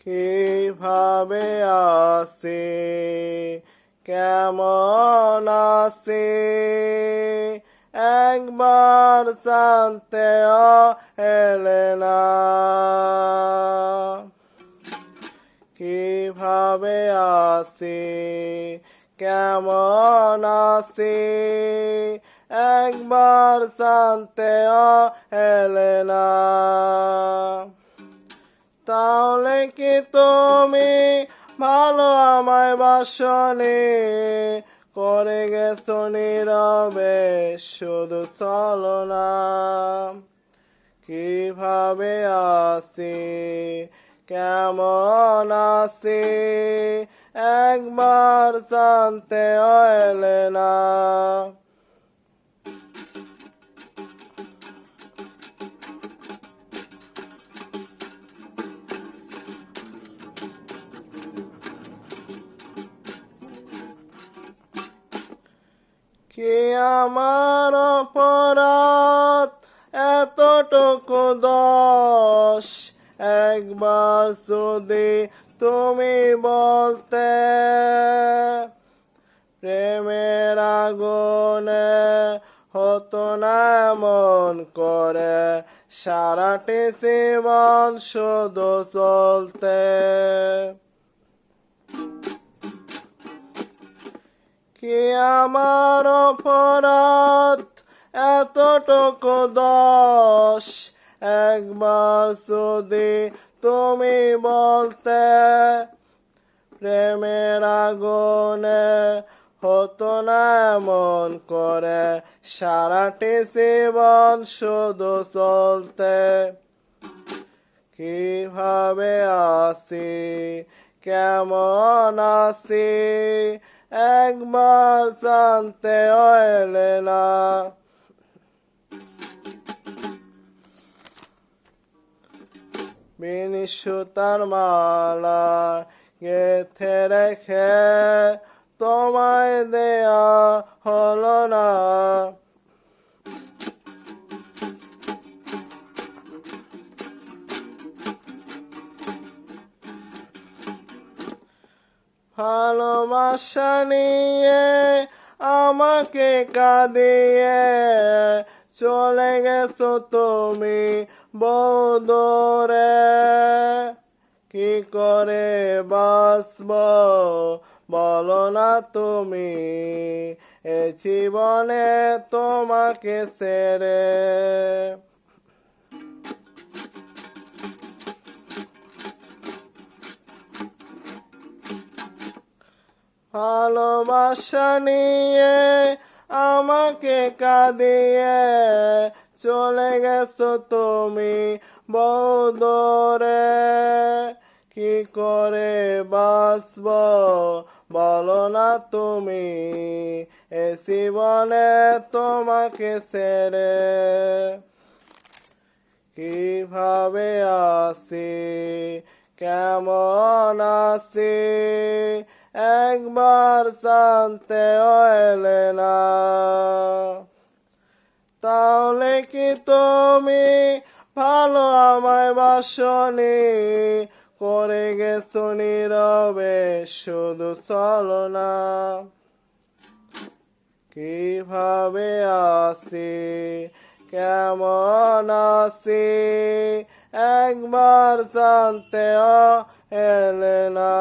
কীভাবে আসে, কেমন আসে? একবার জানতে এলে না। কীভাবে আসে, কেমন আসে? একবার জানতে এলে না। তাহলে কি তুমি ভালো আমায় বাসনে করে গেছো নীরবে? শুধু চলো না। কীভাবে আসি কেমন আসি একবার জানতে এলে না। কি আমার অপরাধ? এতটুকু দশ একবার যদি তুমি বলতে। প্রেমের আগুনে হতো না মন করে, সারাটি জীবন শুধু চলতে। কি আমার অপরাধ? এতটুকু দশ একবার যদি তুমি বলতে প্রেমের আগুনে হতো না এমন করে, সারাটি জীবন শুধু চলতে। কীভাবে আসি? কেমন আসি? একবার শান্তে এলে না। বিনিশুতার মালা গেথে রেখে তোমায় দেয়া হলো না। ভালোবাসা নিয়ে আমাকে কাঁদিয়ে চলে গেছো তুমি বৌদরে। কি করে বাসব বলো না তুমি? এ জীবনে তোমাকে ছেড়ে ভালোবাসা নিয়ে আমাকে কাঁদিয়ে চলে গেছো তুমি বৌদরে। কি করে বাসব বলো না তুমি? এ জীবনে তোমাকে ছেড়ে কীভাবে আসি? কেমন আসি একবার জানতে এলে না তাহলে কি তুমি ভালো আমায় বাসনি? করে গেছো নীরবে, শুধু চলো না কীভাবে আসি? কেমন আসি? একবার জানতে এলে না